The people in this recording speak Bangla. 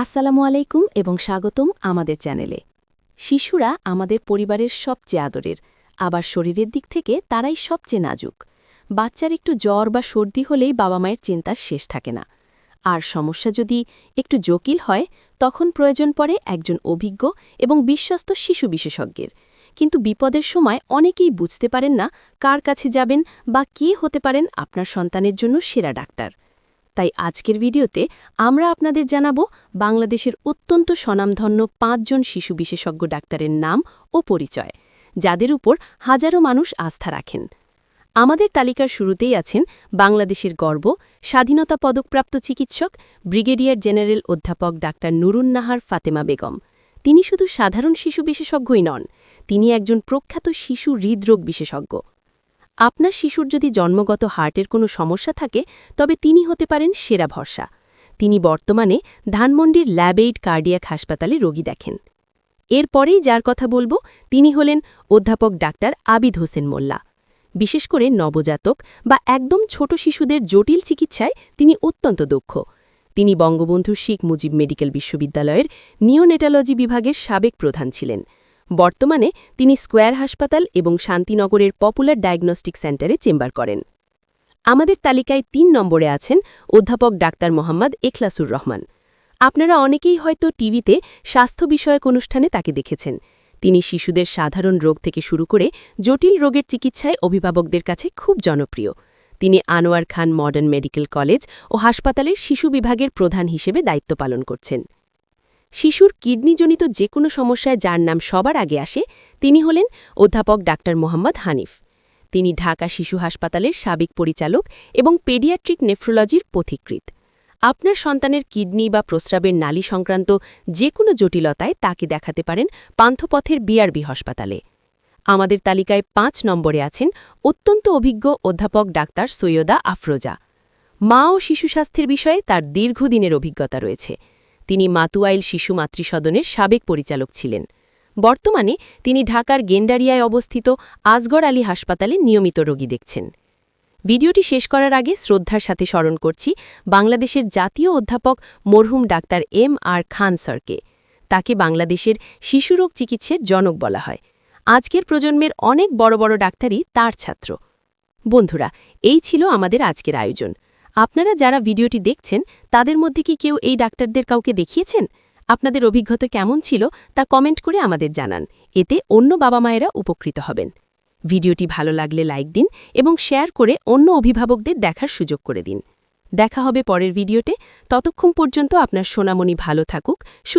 আসসালামু আলাইকুম এবং স্বাগতম আমাদের চ্যানেলে। শিশুরা আমাদের পরিবারের সবচেয়ে আদরের, আবার শরীরের দিক থেকে তারাই সবচেয়ে নাজুক। বাচ্চার একটু জ্বর বা সর্দি হলেই বাবা মায়ের চিন্তার শেষ থাকে না। আর সমস্যা যদি একটু জটিল হয়, তখন প্রয়োজন পড়ে একজন অভিজ্ঞ এবং বিশ্বস্ত শিশু বিশেষজ্ঞের। কিন্তু বিপদের সময় অনেকেই বুঝতে পারেন না কার কাছে যাবেন বা কে হতে পারেন আপনার সন্তানের জন্য সেরা ডাক্তার। তাই আজকের ভিডিওতে আমরা আপনাদের জানাব বাংলাদেশের অত্যন্ত স্বনামধন্য পাঁচজন শিশু বিশেষজ্ঞ ডাক্তারের নাম ও পরিচয়, যাদের উপর হাজারো মানুষ আস্থা রাখেন। আমাদের তালিকার শুরুতেই আছেন বাংলাদেশের গর্ব, স্বাধীনতা পদকপ্রাপ্ত চিকিৎসক, ব্রিগেডিয়ার জেনারেল অধ্যাপক ডাক্তার নুরুন্নাহার ফাতেমা বেগম। তিনি শুধু সাধারণ শিশু বিশেষজ্ঞই নন, তিনি একজন প্রখ্যাত শিশু হৃদরোগ বিশেষজ্ঞ। আপনার শিশুর যদি জন্মগত হার্টের কোনো সমস্যা থাকে, তবে তিনি হতে পারেন সেরা ভরসা। তিনি বর্তমানে ধানমন্ডির ল্যাবেইড কার্ডিয়াক হাসপাতালে রোগী দেখেন। এরপরেই যার কথা বলব, তিনি হলেন অধ্যাপক ডাক্তার আবিদ হোসেন মোল্লা। বিশেষ করে নবজাতক বা একদম ছোট শিশুদের জটিল চিকিৎসায় তিনি অত্যন্ত দক্ষ। তিনি বঙ্গবন্ধু শেখ মুজিব মেডিকেল বিশ্ববিদ্যালয়ের নিওনেটালজি বিভাগের সাবেক প্রধান ছিলেন। বর্তমানে তিনি স্কোয়ার হাসপাতাল এবং শান্তিনগরের পপুলার ডায়াগনস্টিক সেন্টারে চেম্বার করেন। আমাদের তালিকায় তিন নম্বরে আছেন অধ্যাপক ডাক্তার মোহাম্মদ এখলাসুর রহমান। আপনারা অনেকেই হয়তো টিভিতে স্বাস্থ্য বিষয়ক অনুষ্ঠানে তাকে দেখেছেন। তিনি শিশুদের সাধারণ রোগ থেকে শুরু করে জটিল রোগের চিকিৎসায় অভিভাবকদের কাছে খুব জনপ্রিয়। তিনি Anwar Khan modern medical college ও হাসপাতালের শিশু বিভাগের প্রধান হিসেবে দায়িত্ব পালন করছেন। শিশুর কিডনিজনিত যে কোনো সমস্যায় যার নাম সবার আগে আসে, তিনি হলেন অধ্যাপক ডাক্তার মোহাম্মদ হানিফ। তিনি ঢাকা শিশু হাসপাতালের সাবেক পরিচালক এবং পেডিয়াট্রিক নেফ্রোলজির পথিকৃত আপনার সন্তানের কিডনি বা প্রস্রাবের নালী সংক্রান্ত যে কোনো জটিলতায় তাকে দেখাতে পারেন পান্থপথের বিআরবি হাসপাতালে। আমাদের তালিকায় পাঁচ নম্বরে আছেন অত্যন্ত অভিজ্ঞ অধ্যাপক ডাক্তার সৈয়দা আফরোজা। মা ও শিশু স্বাস্থ্যের বিষয়ে তার দীর্ঘদিনের অভিজ্ঞতা রয়েছে। তিনি মাতুয়াইল শিশু মাতৃসদনের সাবেক পরিচালক ছিলেন। বর্তমানে তিনি ঢাকার গেন্ডারিয়ায় অবস্থিত আজগর আলী হাসপাতালে নিয়মিত রোগী দেখছেন। ভিডিওটি শেষ করার আগে শ্রদ্ধার সাথে স্মরণ করছি বাংলাদেশের জাতীয় অধ্যাপক মরহুম ডাক্তার এম আর খান স্যারকে। তাকে বাংলাদেশের শিশুরোগ চিকিৎসের জনক বলা হয়। আজকের প্রজন্মের অনেক বড় বড় ডাক্তারই তার ছাত্র। বন্ধুরা, এই ছিল আমাদের আজকের আয়োজন। আপনারা যারা ভিডিওটি দেখছেন, তাদের মধ্যে কি কেউ এই ডাক্তারদের কাউকে দেখিয়েছেন? আপনাদের অভিজ্ঞতা কেমন ছিল তা কমেন্ট করে আমাদের জানান। এতে অন্য বাবা মায়েরা উপকৃত হবেন। ভিডিওটি ভালো লাগলে লাইক দিন এবং শেয়ার করে অন্য অভিভাবকদের দেখার সুযোগ করে দিন। দেখা হবে পরের ভিডিওতে। ততক্ষণ পর্যন্ত আপনার সোনামণি ভালো থাকুক, সুস্থ